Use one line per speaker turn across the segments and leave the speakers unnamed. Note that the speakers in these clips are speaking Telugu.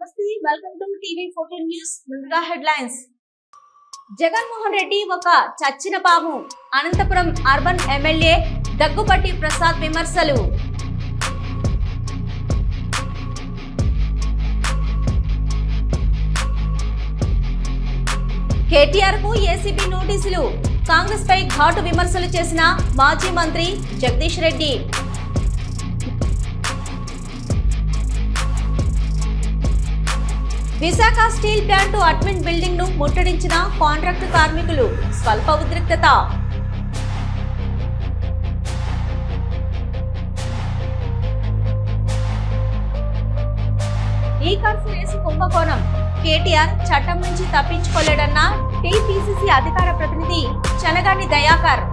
నమస్తే welcome to TV fourteen news ముందుగా హెడ్లైన్స్ జగన్మోహన్ రెడ్డి ఒక చచ్చిన పాము అనంతపురం అర్బన్ ఎమ్మెల్యే దగ్గుపట్టి ప్రసాద్ విమర్శలు. కేటీఆర్కు ఏసీబీ నోటీసులు కాంగ్రెస్ పై ఘాటు విమర్శలు చేసిన మాజీ మంత్రి Jagadish Reddy. Visakha steel plant admin బిల్డింగ్ను ముట్టడించిన కాంట్రాక్టు కార్మికులు స్వల్ప ఉద్రిక్తత. ఈ ఖర్చు రేసు కుంభకోణం. కేటీఆర్ చట్టం నుంచి తప్పించుకోలేడన్న టీపీసీసీ అధికార ప్రతినిధి చలగాని దయాకర్.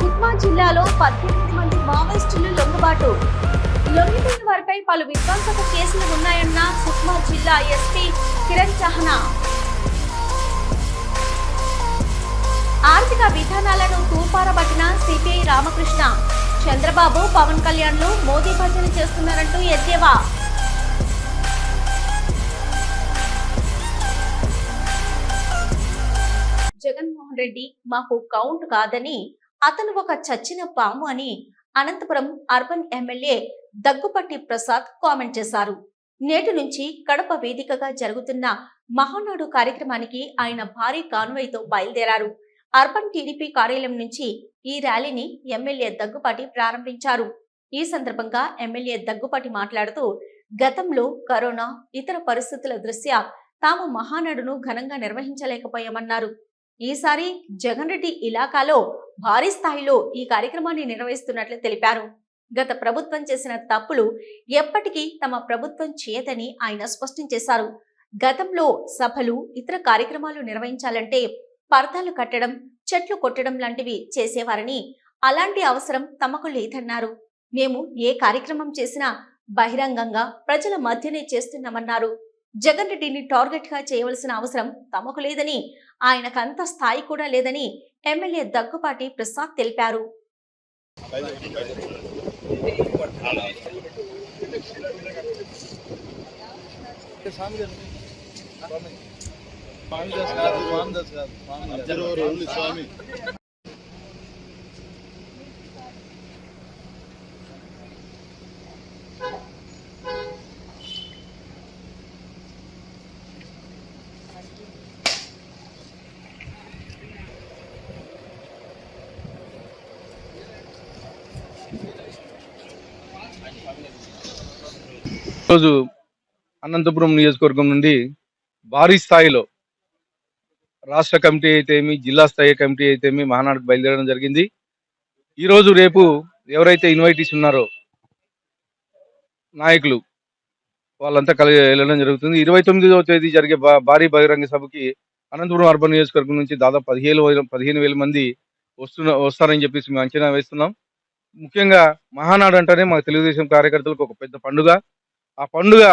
సుక్మా జిల్లాలో పద్దెనిమిది మంది మావోయిస్టులు లొంగుబాటు. లొంగిపోయిన వారిపై పలు విధ్వంసక కేసులు ఉన్నాయన్న సుక్మా జిల్లా ఎస్పీ కిరణ్ చహనా. ఆర్థిక విధానాలను తూపారబట్టిన సిపిఐ రామకృష్ణ చంద్రబాబు పవన్ కళ్యాణ్లు మోదీ భజన చేస్తున్నారంటూ ఎద్దేవా? జగన్మోహన్ రెడ్డి మాకు కౌంట్ కాదని అతను ఒక చచ్చిన పాము అని Anantapuram urban MLA Daggupati Prasad comment చేశారు. నేటి నుంచి కడప వేదికగా జరుగుతున్న మహానాడు కార్యక్రమానికి ఆయన భారీ కాన్వాయ్తో బయలుదేరారు. అర్బన్ టీడీపీ కార్యాలయం నుంచి ఈ ర్యాలీని ఎమ్మెల్యే దగ్గుపాటి ప్రారంభించారు. ఈ సందర్భంగా ఎమ్మెల్యే దగ్గుపాటి మాట్లాడుతూ గతంలో కరోనా ఇతర పరిస్థితుల దృష్ట్యా తాము మహానాడును ఘనంగా నిర్వహించలేకపోయామన్నారు. ఈసారి జగన్ రెడ్డి ఇలాకాలో భారీ స్థాయిలో ఈ కార్యక్రమాన్ని నిర్వహిస్తున్నట్లు తెలిపారు. గత ప్రభుత్వం చేసిన తప్పులు ఎప్పటికీ తమ ప్రభుత్వం చేయదని ఆయన స్పష్టం చేశారు. గతంలో సభలు ఇతర కార్యక్రమాలు నిర్వహించాలంటే పర్దాలు కట్టడం చెట్లు కొట్టడం లాంటివి చేసేవారని అలాంటి అవసరం తమకు లేదన్నారు. మేము ఏ కార్యక్రమం చేసినా బహిరంగంగా ప్రజల మధ్యనే చేస్తున్నామన్నారు. జగన్ రెడ్డిని టార్గెట్గా చేయవలసిన అవసరం తమకు లేదని ఆయనకంత స్థాయి కూడా లేదని ఎమ్మెల్యే దగ్గుపాటి ప్రసాద్ తెలిపారు.
స్వామి దశ కాదు స్వామి దశ కాదు స్వామి ఈరోజు అనంతపురం నియోజకవర్గం నుండి భారీ స్థాయిలో రాష్ట్ర కమిటీ అయితేమి జిల్లా స్థాయి కమిటీ అయితేమి మహానాడుకు బయలుదేరడం జరిగింది. ఈరోజు రేపు ఎవరైతే ఇన్వైటీస్ ఉన్నారో నాయకులు వాళ్ళంతా కలిసి వెళ్ళడం జరుగుతుంది. ఇరవై తొమ్మిదవ తేదీ జరిగే భారీ బహిరంగ సభకి అనంతపురం అర్బన్ నియోజకవర్గం నుంచి దాదాపు పదిహేను పదిహేను వేల మంది వస్తున్న వస్తారని చెప్పేసి మేము అంచనా వేస్తున్నాం. ముఖ్యంగా మహానాడు అంటేనే మా తెలుగుదేశం కార్యకర్తలకు ఒక పెద్ద పండుగ. ఆ పండుగ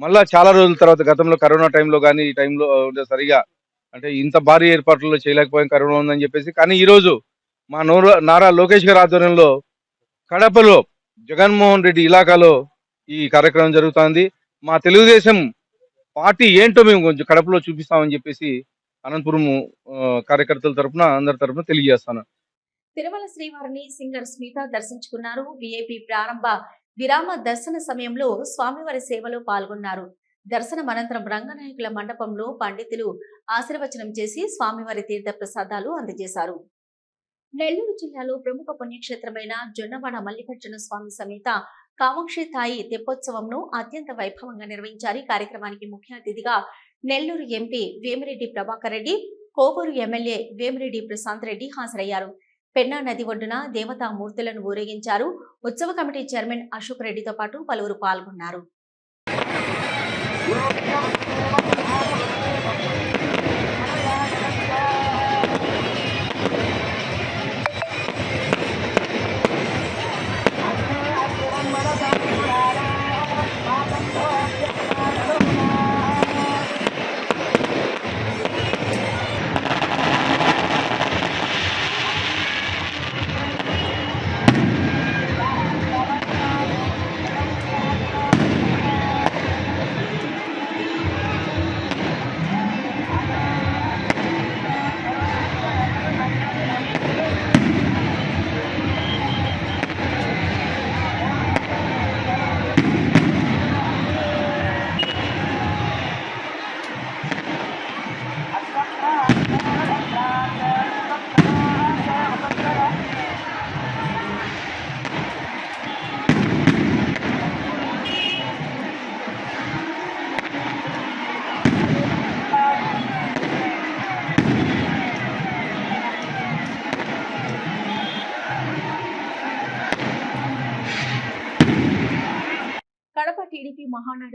మళ్ళా చాలా రోజుల తర్వాత గతంలో కరోనా టైంలో కానీ ఈ టైంలో సరిగా అంటే ఇంత భారీ ఏర్పాట్లలో చేయలేకపోయాం కరోనా ఉందని చెప్పేసి కానీ ఈ రోజు మా నోరు నారా లోకేష్ గారి ఆధ్వర్యంలో కడపలో జగన్మోహన్ రెడ్డి ఇలాకాలో ఈ కార్యక్రమం జరుగుతోంది. మా తెలుగుదేశం పార్టీ ఏంటో మేము కొంచెం కడపలో చూపిస్తామని చెప్పేసి అనంతపురం కార్యకర్తల తరపున అందరి తరపున తెలియజేస్తాను.
తిరుమల శ్రీవారిని సింగర్ స్మిత దర్శించుకున్నారు. విఐపి ప్రారంభ విరామ దర్శన సమయంలో స్వామివారి సేవలో పాల్గొన్నారు. దర్శనం అనంతరం రంగనాయకుల మండపంలో పండితులు ఆశీర్వచనం చేసి స్వామివారి తీర్థ ప్రసాదాలు అందజేశారు. నెల్లూరు జిల్లాలో ప్రముఖ పుణ్యక్షేత్రమైన జొన్నవాడ మల్లికార్జున స్వామి సమేత కామాక్షి తాయి తెప్పోత్సవంను అత్యంత వైభవంగా నిర్వహించారు. ఈ కార్యక్రమానికి ముఖ్య అతిథిగా నెల్లూరు ఎంపీ వేమిరెడ్డి ప్రభాకర్ రెడ్డి కోవూరు ఎమ్మెల్యే వేమిరెడ్డి ప్రశాంత్ రెడ్డి హాజరయ్యారు. పెన్నా నది ఒడ్డున దేవతా మూర్తులను ఊరేగించారు. ఉత్సవ కమిటీ చైర్మన్ అశోక్ రెడ్డితో పాటు పలువురు పాల్గొన్నారు.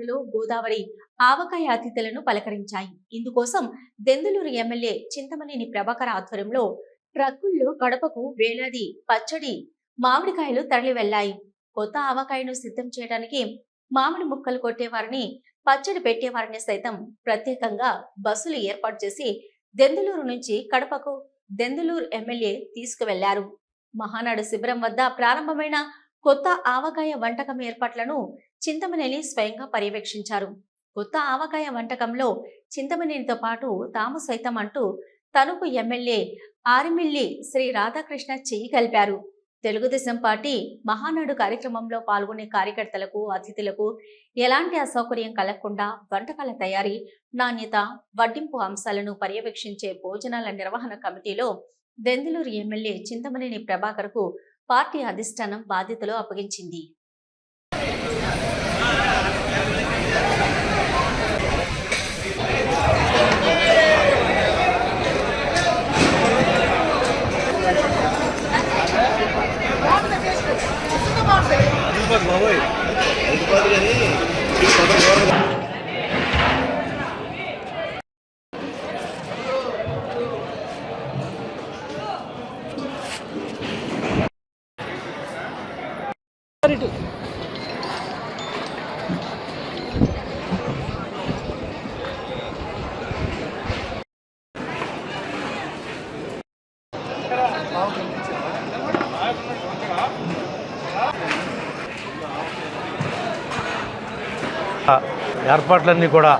మహానాడులో గోదావరి ఆవకాయ అతిథులను పలకరించాయి. ఇందుకోసం దెందులూరు ఎమ్మెల్యే చింతమనేని ప్రభాకర్ ఆధ్వర్యంలో ట్రక్కుల్లో కడపకు వేలాది పచ్చడి మామిడికాయలు తరలి వెళ్ళాయి కొత్త ఆవకాయను సిద్ధం చేయడానికి మామిడి ముక్కలు కొట్టేవారిని పచ్చడి పెట్టేవారిని సైతం ప్రత్యేకంగా బస్సులు ఏర్పాటు చేసి దెందులూరు నుంచి కడపకు దెందులూరు ఎమ్మెల్యే తీసుకువెళ్ళారు. మహానాడు శిబిరం వద్ద ప్రారంభమైన కొత్త ఆవకాయ వంటకం ఏర్పాట్లను చింతమనేని స్వయంగా పర్యవేక్షించారు. కొత్త ఆవకాయ వంటకంలో చింతమనేనితో పాటు తాము సైతం అంటూ తణుకు ఎమ్మెల్యే ఆరిమిల్లి శ్రీ రాధాకృష్ణ చెయ్యి కలిపారు. తెలుగుదేశం పార్టీ మహానాడు కార్యక్రమంలో పాల్గొనే కార్యకర్తలకు అతిథులకు ఎలాంటి అసౌకర్యం కలగకుండా వంటకాల తయారీ నాణ్యత వడ్డింపు అంశాలను పర్యవేక్షించే భోజనాల నిర్వహణ కమిటీలో దెందులూరు ఎమ్మెల్యే చింతమనేని ప్రభాకర్కు పార్టీ అధిష్టానం బాధ్యతలు అప్పగించింది.
ఏర్పాట్లన్నీ కూడా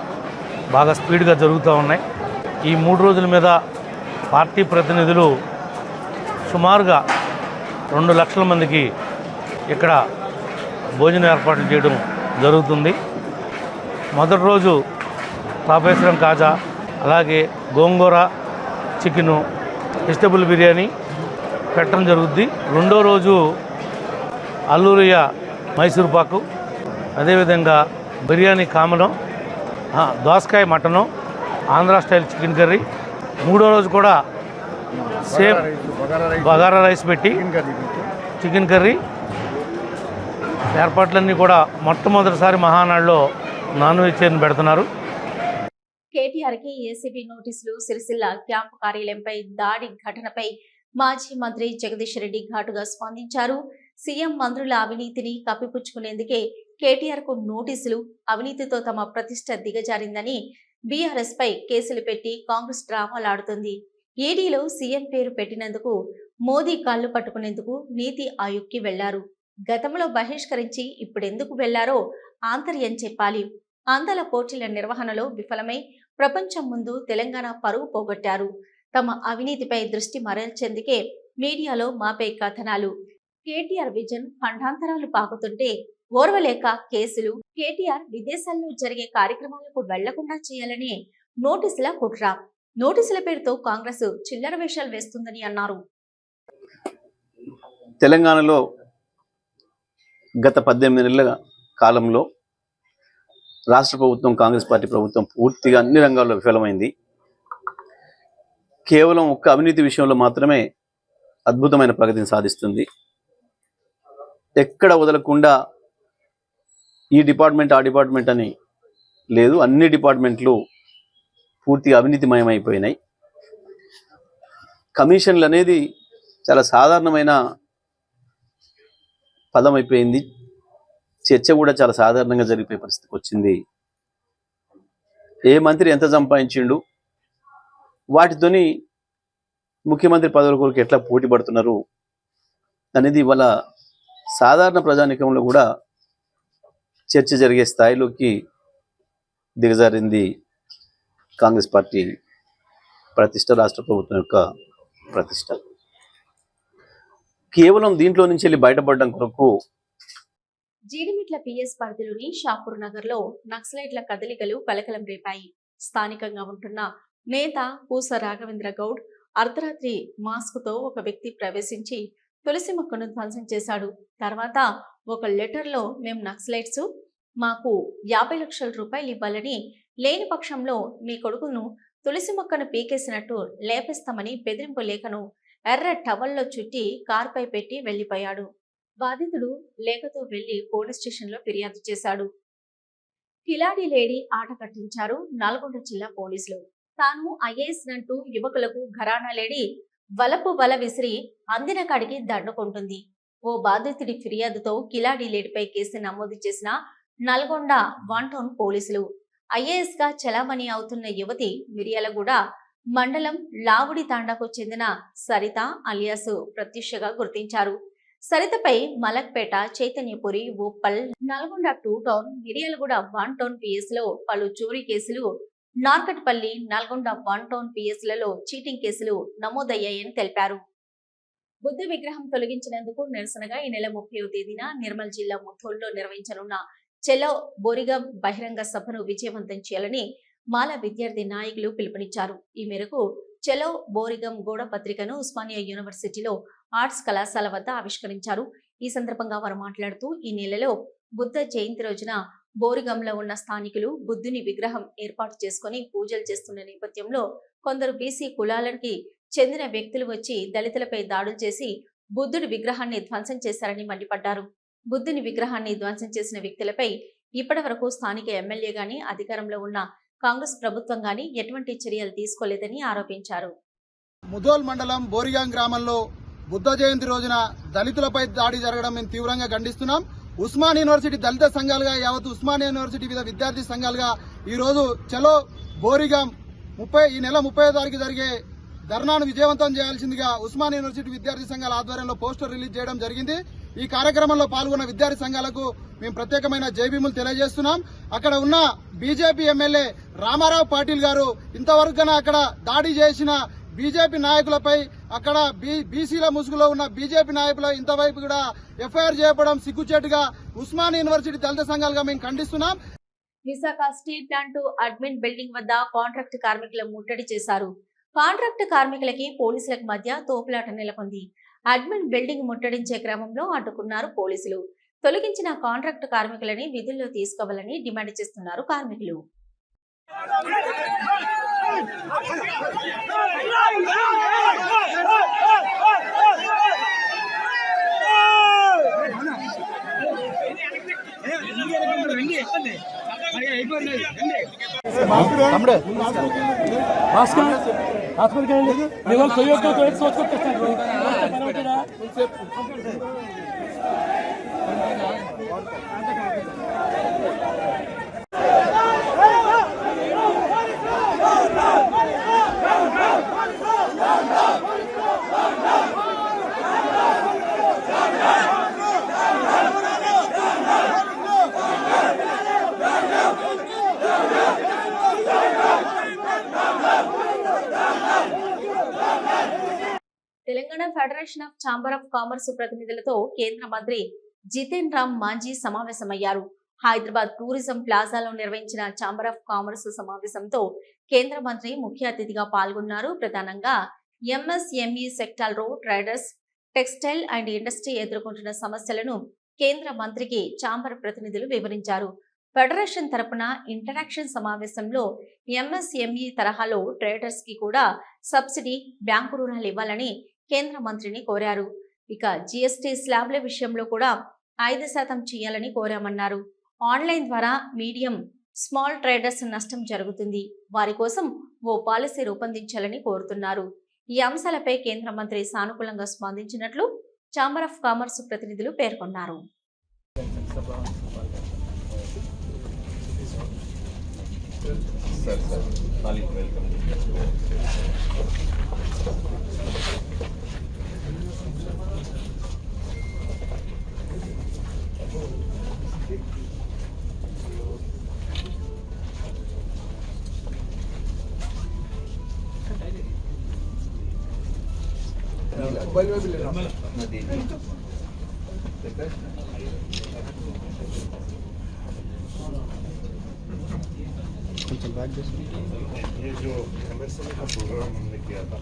బాగా స్పీడ్గా జరుగుతూ ఉన్నాయి. ఈ మూడు రోజుల మీద పార్టీ ప్రతినిధులు సుమారుగా రెండు లక్షల మందికి ఇక్కడ భోజన ఏర్పాట్లు చేయడం జరుగుతుంది. మొదటి రోజు తాపేశ్వరం కాజా అలాగే గోంగూర చికెను వెజిటబుల్ బిర్యానీ పెట్టడం జరుగుద్ది. రెండో రోజు అల్లూరియ మైసూర్ పాకు అదేవిధంగా బిర్యానీ కామనం దోసకాయ mutton Andhra style chicken curry. మూడో రోజు కూడా సేమ్ బగారా రైస్ పెట్టి. Chicken curry. ఏర్పాట్లన్నీ కూడా మొట్టమొదటిసారి మహానాడులో నాన్ వెజ్ పెడుతున్నారు.
కేటీఆర్కి ఏసీబీ నోటీసులు సిరిసిల్ల క్యాంపు కార్యాలయంపై దాడి ఘటనపై మాజీ మంత్రి జగదీష్ రెడ్డి ఘాటుగా స్పందించారు. సీఎం మంత్రుల అవినీతిని కప్పిపుచ్చుకునేందుకే కేటీఆర్కు నోటీసులు అవినీతితో తమ ప్రతిష్ట దిగజారిందని బీఆర్ఎస్ పై కేసులు పెట్టి కాంగ్రెస్ డ్రామాలాడుతుంది. ఏడీలో సీఎం పేరు పెట్టినందుకు మోదీ కాళ్ళు పట్టుకునేందుకు నీతి ఆయోగ్కి వెళ్ళారు. గతంలో బహిష్కరించి ఇప్పుడెందుకు వెళ్ళారో ఆంతర్యం చెప్పాలి. ఆందోళన పోటీల నిర్వహణలో విఫలమై ప్రపంచం ముందు తెలంగాణ పరువు పోగొట్టారు. తమ అవినీతిపై దృష్టి మరల్చేందుకే మీడియాలో మాపై కథనాలు. కేటీఆర్ విజన్ ఖండాంతరాలు పాకుతుంటే ఓర్వలేక కేసులు. కేటీఆర్ విదేశాల్లో జరిగే కార్యక్రమాలకు వెళ్ళకుండా చేయాలని నోటీసుల కుట్ర. నోటీసుల పేరుతో కాంగ్రెస్ చిల్లర వేషాలు వేస్తుందని అన్నారు.
తెలంగాణలో గత పద్దెనిమిది నెలలుగా కాలంలో రాష్ట్ర ప్రభుత్వం కాంగ్రెస్ పార్టీ ప్రభుత్వం పూర్తిగా అన్ని రంగాల్లో విఫలమైంది. కేవలం ఒక్క అవినీతి విషయంలో మాత్రమే అద్భుతమైన ప్రగతిని సాధిస్తుంది. ఎక్కడ వదలకుండా ఈ డిపార్ట్మెంట్ ఆ డిపార్ట్మెంట్ అని లేదు అన్ని డిపార్ట్మెంట్లు పూర్తిగా అవినీతిమయమైపోయినాయి. కమిషన్లు అనేది చాలా సాధారణమైన పదం అయిపోయింది. చర్చ కూడా చాలా సాధారణంగా జరిగిపోయే పరిస్థితికి వచ్చింది. ఏ మంత్రి ఎంత సంపాదించిండు? వాటితోని ముఖ్యమంత్రి పదవుల కొరకు ఎట్లా పోటీ పడుతున్నారు? అనేది ఇవాళ సాధారణ ప్రజానికంలో కూడా చర్చ జరిగే స్థాయిలోకి దిగజారింది కాంగ్రెస్ పార్టీ ప్రతిష్ట రాష్ట్ర ప్రభుత్వం యొక్క ప్రతిష్ట. కేవలం దీంట్లో నుంచి వెళ్ళి బయటపడడం కొరకు
జీడిమిట్ల పిఎస్ పరిధిలోని షాపూర్ నగర్లో నక్సలైట్ల కదలికలు కలకలం రేపాయి. స్థానికంగా ఉంటున్న నేత పూస రాఘవేంద్ర గౌడ్ అర్ధరాత్రి మాస్క్తో ఒక వ్యక్తి ప్రవేశించి తులసి మొక్కను ధ్వంసం చేశాడు. తర్వాత ఒక లెటర్లో మేము నక్సలైట్స్ మాకు యాభై లక్షల రూపాయలు ఇవ్వాలని లేని పక్షంలో మీ కొడుకును తులసి మొక్కను పీకేసినట్టు లేపేస్తామని బెదిరింపు లేఖను ఎర్ర టవల్లో చుట్టి కార్పై పెట్టి వెళ్ళిపోయాడు బాధితుడు లేఖతో వెళ్ళి పోలీస్ స్టేషన్లో ఫిర్యాదు చేశాడు. కిలాడి లేడీ ఆట కట్టించారు నల్గొండ జిల్లా పోలీసులు. తాను ఐఏఎస్ నంటూ యువకులకు ఘరానా లేడీ వలపు వల విసిరి అందిన కాడికి దండుకుంటుంది ఓ బాధితుడి ఫిర్యాదుతో కిలాడి లేడీపై కేసు నమోదు చేసిన నల్గొండ వన్ టౌన్ పోలీసులు. ఐఏఎస్గా చలామణి అవుతున్న యువతి మిర్యాలగూడ మండలం లావుడి తాండాకు చెందిన సరిత అలియాసు ప్రత్యక్షగా గుర్తించారు. సరితపై Malakpet Chaitanyapuri Uppal Nalgonda two town Miryalaguda one town పిఎస్లో పలు చోరీ కేసులు నార్కట్పల్లి నల్గొండ వన్ టౌన్ పిఎస్లలో చీటింగ్ కేసులు నమోదయ్యాయని తెలిపారు. బుద్ధ విగ్రహం తొలగించినందుకు నిరసనగా ఈ నెల ముప్పై తేదీన నిర్మల్ జిల్లా ముథోల్లో నిర్వహించనున్న చెలో బోరిగం బహిరంగ సభను విజయవంతం చేయాలని మాల విద్యార్థి నాయకులు పిలుపునిచ్చారు. ఈ మేరకు చెలో బోరిగం గోడ పత్రికను ఉస్మానియా యూనివర్సిటీలో ఆర్ట్స్ కళాశాల వద్ద ఆవిష్కరించారు. ఈ సందర్భంగా వారు మాట్లాడుతూ ఈ నెలలో బుద్ధ జయంతి రోజున బోరిగంలో ఉన్న స్థానికులు బుద్ధుని విగ్రహం ఏర్పాటు చేసుకుని పూజలు చేస్తున్న నేపథ్యంలో కొందరు బీసీ కులాలకి చెందిన వ్యక్తులు వచ్చి దళితులపై దాడులు చేసి బుద్ధుడి విగ్రహాన్ని ధ్వంసం చేశారని మండిపడ్డారు. బుద్ధుని విగ్రహాన్ని ధ్వంసం చేసిన వ్యక్తులపై ఇప్పటి వరకు స్థానిక ఎమ్మెల్యే గాని అధికారంలో ఉన్న కాంగ్రెస్ ప్రభుత్వం గాని ఎటువంటి చర్యలు తీసుకోలేదని ఆరోపించారు.
ముదోల్ మండలం బోరిగాం గ్రామంలో బుద్ధ జయంతి రోజున దళితులపై దాడి జరగడం మేము తీవ్రంగా ఖండిస్తున్నాం. ఉస్మాన్ యూనివర్సిటీ దళిత సంఘాలుగా యావత్ ఉస్మాన్ యూనివర్సిటీ వివిధ విద్యార్థి సంఘాలుగా ఈ రోజు చలో బోరిగాం ముప్పై ఈ నెల ముప్పై తారీఖు జరిగే ధర్నాను విజయవంతం చేయాల్సిందిగా ఉస్మాన్ యూనివర్సిటీ విద్యార్థి సంఘాల ఆధ్వర్యంలో పోస్టర్ రిలీజ్ చేయడం జరిగింది. ఈ కార్యక్రమంలో పాల్గొన్న విద్యార్థి సంఘాలకు మేము ప్రత్యేకమైన జైబీములు తెలియజేస్తున్నాం. అక్కడ ఉన్న బీజేపీ ఎమ్మెల్యే రామారావు పాటిల్ గారు ఇంతవరకు అక్కడ దాడి చేసిన బీజేపీ నాయకులపై అక్కడ బీసీల ముసుగులో ఉన్న బీజేపీ నాయకులు ఇంతవైపు కూడా ఎఫ్ఐఆర్ చేయడం సిగ్గుచేటుగా ఉస్మాన్ యూనివర్సిటీ దళిత సంఘాలుగా మేము ఖండిస్తున్నాం.
Visakha steel plant admin building వద్ద కాంట్రాక్ట్ కార్మికులు ముట్టడి చేశారు. కాంట్రాక్ట్ కార్మికులకి పోలీసులకు మధ్య తోపులాట నెలకొంది. అడ్మిన్ బిల్డింగ్ ముట్టడించే క్రమంలో అడ్డుకున్నారు పోలీసులు. తొలగించిన కాంట్రాక్ట్ కార్మికులని విధుల్లో తీసుకోవాలని డిమాండ్ చేస్తున్నారు కార్మికులు.
భాస్కర్ హాస్పిటల్కి వెళ్ళండి మేము తొయ్యొక్క తొయ్యి సోచుకొచ్చేస్తాను పని అవుతుందా
Telangana federation of chamber of commerce ప్రతినిధులతో కేంద్ర మంత్రి జితేన్ రామ్ మాంజీ సమావేశమయ్యారు. హైదరాబాద్ టూరిజం ప్లాజాలో నిర్వహించిన ఛాంబర్ ఆఫ్ కామర్స్ సమావేశంతో కేంద్ర మంత్రి ముఖ్య అతిథిగా పాల్గొన్నారు. ప్రధానంగా ఎంఎస్ఎంఈ సెక్టార్లో ట్రేడర్స్ టెక్స్టైల్ అండ్ ఇండస్ట్రీ ఎదుర్కొంటున్న సమస్యలను కేంద్ర మంత్రికి ఛాంబర్ ప్రతినిధులు వివరించారు. ఫెడరేషన్ తరపున ఇంటరాక్షన్ సమావేశంలో ఎంఎస్ఎంఈ తరహాలో ట్రేడర్స్కి కూడా సబ్సిడీ బ్యాంకు రుణాలు ఇవ్వాలని కేంద్ర మంత్రిని కోరారు. ఇక జిఎస్టీ స్లాబ్ల విషయంలో కూడా ఐదు శాతం చేయాలని కోరామన్నారు. ఆన్లైన్ ద్వారా మీడియం స్మాల్ ట్రేడర్స్ నష్టం జరుగుతుంది. వారి కోసం ఓ పాలసీ రూపొందించాలని కోరుతున్నారు. ఈ అంశాలపై కేంద్ర మంత్రి సానుకూలంగా స్పందించినట్లు ఛాంబర్ ఆఫ్ కామర్స్ ప్రతినిధులు పేర్కొన్నారు.
ये जो एमएसएमई का प्रोग्राम हमने किया था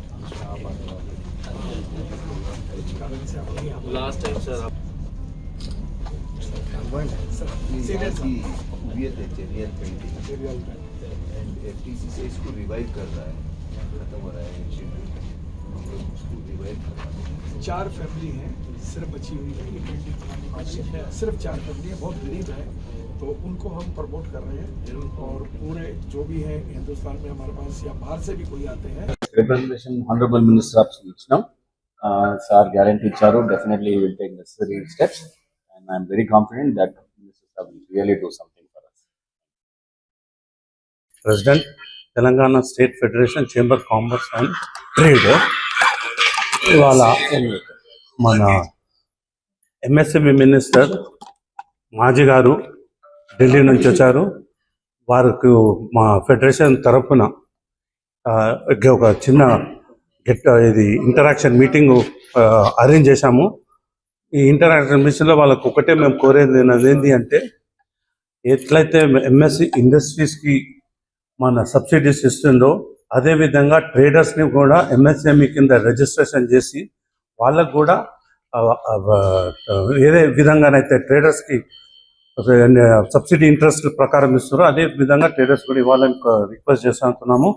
लास्ट टाइम सर आप
पेंटिंग एंड एफटीसी से इसको रिवाइव कर रहा है। खत्म हो रहा है
चार फैमिली हैं सिर्फ़ बची हुई है ये सिर्फ़ चार फैमिली है बहुत गरीब है। तो उनको हम प्रमोट कर रहे हैं और पूरे जो भी है हिंदुस्तान में हमारे पास या बाहर से भी कोई आते हैं।
Representation honourable minister of speech now sir guarantee चारो definitely will take necessary steps and I am very confident that minister साहब will really do something
for us president Telangana state federation chamber commerce and trade ఇవాళ మన ఎంఎస్ఎంఈ మినిస్టర్ మాజీ గారు ఢిల్లీ నుంచి వచ్చారు. వారికి మా ఫెడరేషన్ తరఫున ఒక చిన్న గెట్ ఇది ఇంటరాక్షన్ మీటింగ్ అరేంజ్ చేశాము. ఈ ఇంటరాక్షన్ మీటింగ్లో వాళ్ళకు ఒకటే మేము కోరేది ఏంటి అంటే ఎట్లయితే ఎంఎస్సి ఇండస్ట్రీస్కి మన సబ్సిడీస్ ఇస్తుందో అదేవిధంగా ట్రేడర్స్ని కూడా ఎంఎస్ఎంఈ కింద రిజిస్ట్రేషన్ చేసి వాళ్ళకు కూడా ఏదే విధంగానైతే ట్రేడర్స్కి సబ్సిడీ ఇంట్రెస్ట్ ప్రకారం ఇస్తారో అదే విధంగా ట్రేడర్స్ కూడా ఇవ్వాలని రిక్వెస్ట్ చేస్తున్నాము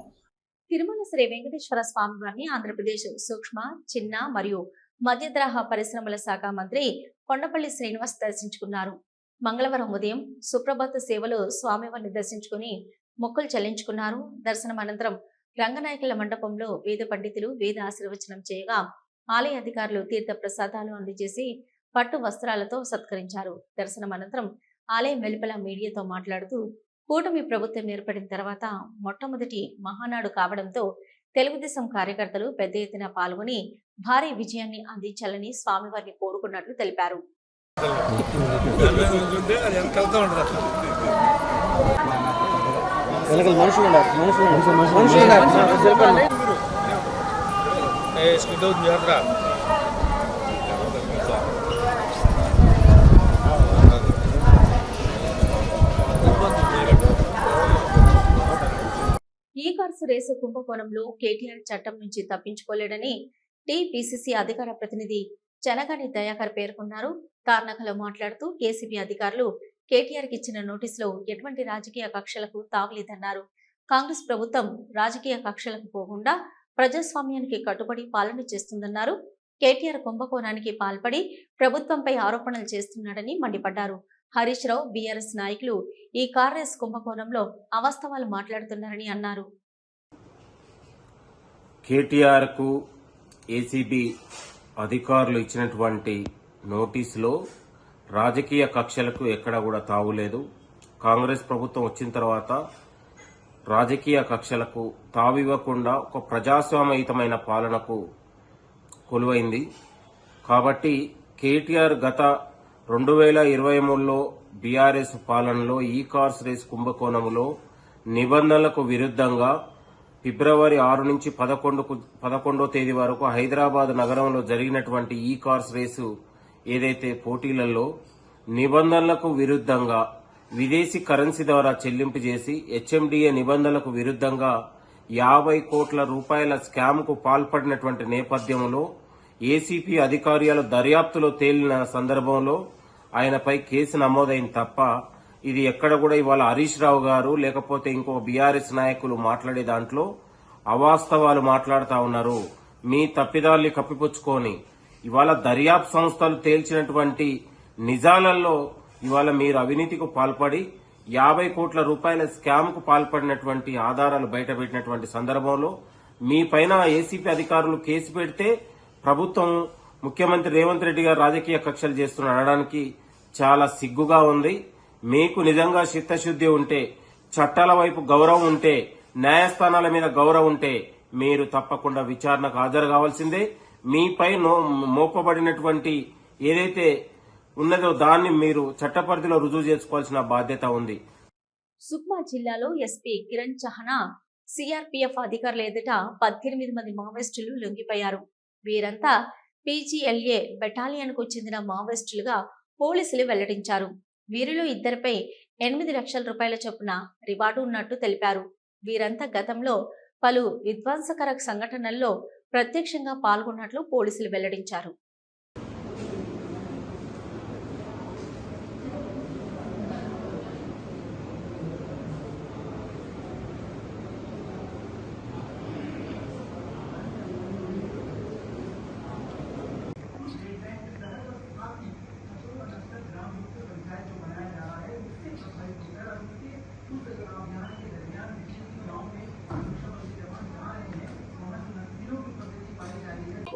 తిరుమల శ్రీ వెంకటేశ్వర స్వామి వారిని ఆంధ్రప్రదేశ్ సూక్ష్మ చిన్న మరియు మధ్యతరహా పరిశ్రమల శాఖ మంత్రి కొండపల్లి శ్రీనివాస్ దర్శించుకున్నారు. మంగళవారం ఉదయం సుప్రభాత సేవలు స్వామివారిని దర్శించుకుని మొక్కులు చెల్లించుకున్నారు. దర్శనం అనంతరం రంగనాయకుల మండపంలో వేద పండితులు వేద ఆశీర్వచనం చేయగా ఆలయ అధికారులు తీర్థ ప్రసాదాలు అందజేసి పట్టు వస్త్రాలతో సత్కరించారు. దర్శనం అనంతరం ఆలయం వెలుపల మీడియాతో మాట్లాడుతూ కూటమి ప్రభుత్వం ఏర్పడిన తర్వాత మొట్టమొదటి మహానాడు కావడంతో తెలుగుదేశం కార్యకర్తలు పెద్ద ఎత్తున పాల్గొని భారీ విజయాన్ని అందించాలని స్వామివారిని కోరుకున్నట్లు తెలిపారు. ఈ కార్స్ రేసు కుంభకోణంలో కేటీఆర్ చట్టం నుంచి తప్పించుకోలేడని టీపీసీసీ అధికార ప్రతినిధి జనగాని దయాకర్ పేర్కొన్నారు. తార్నకలో మాట్లాడుతూ కేసీబీ అధికారులు కేటీఆర్కి ఇచ్చిన నోటీసులో ఎటువంటి రాజకీయ కక్షలకు తావలేదన్నారు కాంగ్రెస్ ప్రభుత్వం రాజకీయ కక్షలకు పోకుండా ప్రజాస్వామ్యానికి కట్టుబడి పాలన చేస్తుందన్నారు. కేటీఆర్ కుంభకోణానికి పాల్పడి ప్రభుత్వంపై ఆరోపణలు చేస్తున్నాడని మండిపడ్డారు. హరీష్ రావు బీఆర్ఎస్ నాయకులు ఈ కాంగ్రెస్ కుంభకోణంలో అవాస్తవాలు మాట్లాడుతున్నారని అన్నారు.
కేటీఆర్కు ఏసీబీ అధికారులు ఇచ్చినటువంటి నోటీసులో రాజకీయ కక్షలకు ఎక్కడ కూడా తావులేదు కాంగ్రెస్ ప్రభుత్వం వచ్చిన తర్వాత రాజకీయ కక్షలకు తావివ్వకుండా ఒక ప్రజాస్వామ్యయుతమైన పాలనకు కొలువైంది. కాబట్టి కేటీఆర్ గత రెండు వేల ఇరవై మూడులో బీఆర్ఎస్ పాలనలో ఈ కార్స్ రేస్ కుంభకోణంలో నిబంధనలకు విరుద్ధంగా ఫిబ్రవరి ఆరు నుంచి పదకొండుకు పదకొండో తేదీ వరకు హైదరాబాద్ నగరంలో జరిగినటువంటి ఈ కార్స్ రేసు ఏదైతే పోటీలలో నిబంధనలకు విరుద్ధంగా విదేశీ కరెన్సీ ద్వారా చెల్లింపు చేసి హెచ్ఎండిఏ నిబంధనలకు విరుద్ధంగా యాభై కోట్ల రూపాయల స్కామ్కు పాల్పడినటువంటి నేపథ్యంలో ఏసీపీ అధికారులు దర్యాప్తులో తేలిన సందర్భంలో ఆయనపై కేసు నమోదైంది తప్ప ఇది ఎక్కడ కూడా ఇవాళ హరీష్ రావు గారు లేకపోతే ఇంకో బీఆర్ఎస్ నాయకులు మాట్లాడే దాంట్లో అవాస్తవాలు మాట్లాడుతా ఉన్నారు. మీ తప్పిదాల్ని కప్పిపుచ్చుకొని ఇవాళ దర్యాప్తు సంస్థలు తేల్చినటువంటి నిజాలలో ఇవాళ మీరు అవినీతికి పాల్పడి యాభై కోట్ల రూపాయల స్కామ్కు పాల్పడినటువంటి ఆధారాలు బయటపెట్టినటువంటి సందర్భంలో మీ పైన ఏసీపీ అధికారులు కేసు పెడితే ప్రభుత్వం ముఖ్యమంత్రి రేవంత్ రెడ్డి గారు రాజకీయ కక్షలు చేస్తున్న అనడానికి చాలా సిగ్గుగా ఉంది. మీకు నిజంగా చిత్తశుద్ది ఉంటే చట్టాల వైపు గౌరవం ఉంటే న్యాయస్థానాల మీద గౌరవం ఉంటే మీరు తప్పకుండా విచారణకు హాజరు కావాల్సిందే. మీపై నో- మోపబడినటువంటి ఏదైతే ఉన్నదో దాన్ని మీరు చట్టపరిధిలో రుజువు చేసుకోవాల్సిన బాధ్యత ఉంది.
సుక్మా జిల్లాలో ఎస్పీ కిరణ్ చహనా సిఆర్పిఎఫ్ అధికారుల ఎదుట పద్దెనిమిది మంది మావోయిస్టులు లొంగిపోయారు. వీరంతా పీజీఎల్ఏ బెటాలియన్కు చెందిన మావోయిస్టులుగా పోలీసులు వెల్లడించారు. వీరిలో ఇద్దరిపై ఎనిమిది లక్షల రూపాయల చొప్పున రివార్డు ఉన్నట్టు తెలిపారు. వీరంతా గతంలో పలు విధ్వంసకర సంఘటనల్లో ప్రత్యక్షంగా పాల్గొన్నట్లు పోలీసులు వెల్లడించారు.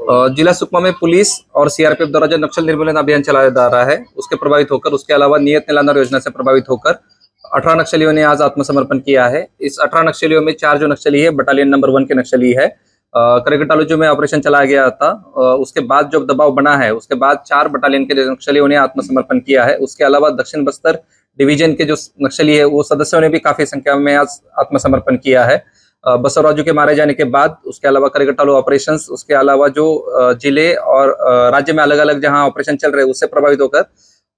जिला सुकमा में पुलिस और सीआरपीएफ द्वारा जो नक्सल निर्मूलन अभियान चलाया जा रहा है, उसके प्रभावित होकर, उसके अलावा नियत निलानर योजना से प्रभावित होकर अठारह नक्सलियों ने आज आत्मसमर्पण किया है। इस अठारह नक्सलियों में चार जो नक्सली है, बटालियन नंबर वन के नक्सली है। करकटालू जो में ऑपरेशन चलाया गया था। उसके बाद जो दबाव बना है, उसके बाद चार बटालियन के नक्सलियों ने आत्मसमर्पण किया है। उसके अलावा दक्षिण बस्तर डिवीज़न के जो नक्सली है, वो सदस्यों ने भी काफ़ी संख्या में आज आत्मसमर्पण किया है। बसवराजू के मारे जाने के बाद, उसके अलावा करकटालू ऑपरेशंस उसके अलावा जो ज़िले और राज्य में अलग अलग जहाँ ऑपरेशन चल रहे हैं, उससे प्रभावित होकर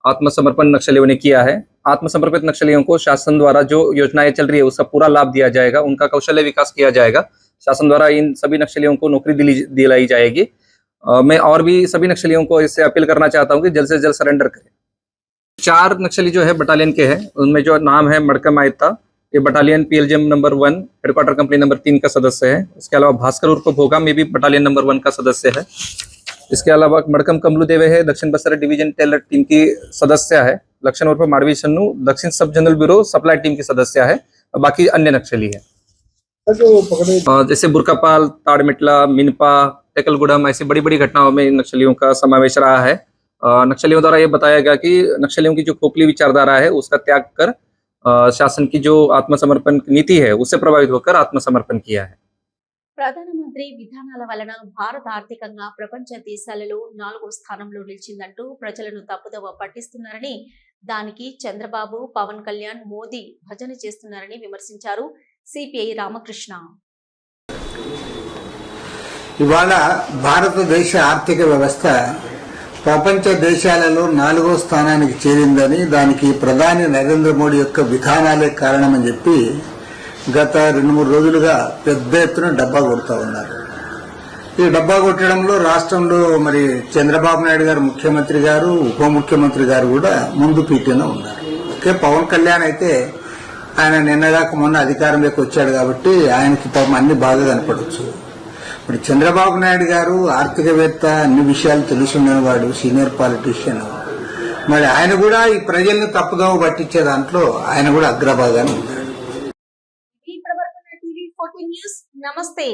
आत्मसमर्पण नक्सलियों ने किया है। आत्मसमर्पित नक्सलियों को शासन द्वारा जो योजनाएँ चल रही है, उसका पूरा लाभ दिया जाएगा, उनका कौशल्य विकास किया जाएगा। शासन द्वारा इन सभी नक्सलियों को नौकरी दिलाई जाएगी। मैं और भी सभी नक्सलियों को इससे अपील करना चाहता हूँ कि जल्द से जल्द सरेंडर करें। चार नक्सली जो है, बटालियन के हैं, उनमें जो नाम है मड़कम आयता ये battalion PLGM number one headquarter company number तीन का सदस्य है। इसके अलावा भास्कर उर्फ़ भोगा में भी बटालियन नंबर वन का सदस्य है। इसके अलावा मड़कम कमलू देवे है, दक्षिण बस्तर डिवीज़न टेलर टीम की सदस्य है। लक्षण उर्फ़ माडवी सन्नू, दक्षिण सब जनरल ब्यूरो सप्लाई टीम की सदस्य है। बाकी अन्य नक्सली है। जैसे बुरकापाल, ताड़मिटला, मिनपा, टेकलगुड़म, ऐसी बड़ी बड़ी घटनाओं में नक्सलियों का समावेश रहा है। नक्सलियों द्वारा ये बताया गया कि नक्सलियों की जो खोखली विचारधारा है, उसका त्याग कर शासन की जो आत्मसमर्पण नीति है उससे प्रभावित होकर आत्मसमर्पण किया है
ప్రధానమంత్రి విధానాల వలన భారత్ ఆర్థికంగా ప్రపంచ దేశాలలో నాలుగో స్థానంలో నిలిచిందంటూ ప్రజలను తప్పుదవ పట్టిస్తున్నారని దానికి చంద్రబాబు పవన్ కళ్యాణ్ మోదీ భజన చేస్తున్నారని విమర్శించారు సిపిఐ రామకృష్ణ
ఇవాళ భారతదేశ ఆర్థిక వ్యవస్థ ప్రపంచ దేశాలలో నాలుగో స్థానానికి చేరిందని దానికి ప్రధాని నరేంద్ర మోడీ యొక్క విధానాలే కారణమని చెప్పి గత రెండు మూడు రోజులుగా పెద్ద ఎత్తున డబ్బా కొడుతూ ఉన్నారు. ఈ డబ్బా కొట్టడంలో రాష్ట్రంలో మరి చంద్రబాబు నాయుడు గారు ముఖ్యమంత్రి గారు ఉప ముఖ్యమంత్రి గారు కూడా ముందు పీటీన ఉన్నారు. ఓకే పవన్ కళ్యాణ్ అయితే ఆయన నిన్నగాక మొన్న అధికారంలోకి వచ్చాడు కాబట్టి ఆయనకి పాపం అన్ని బాగా కనపడవచ్చు ఇప్పుడు చంద్రబాబు నాయుడు గారు ఆర్థికవేత్త అన్ని విషయాలు తెలుసుండేవాడు సీనియర్ పాలిటీషియన్. మరి ఆయన కూడా ఈ ప్రజల్ని తప్పుదోవ పట్టించే దాంట్లో ఆయన కూడా అగ్రభాగాన్ని ఉన్నాడు
నమస్తే.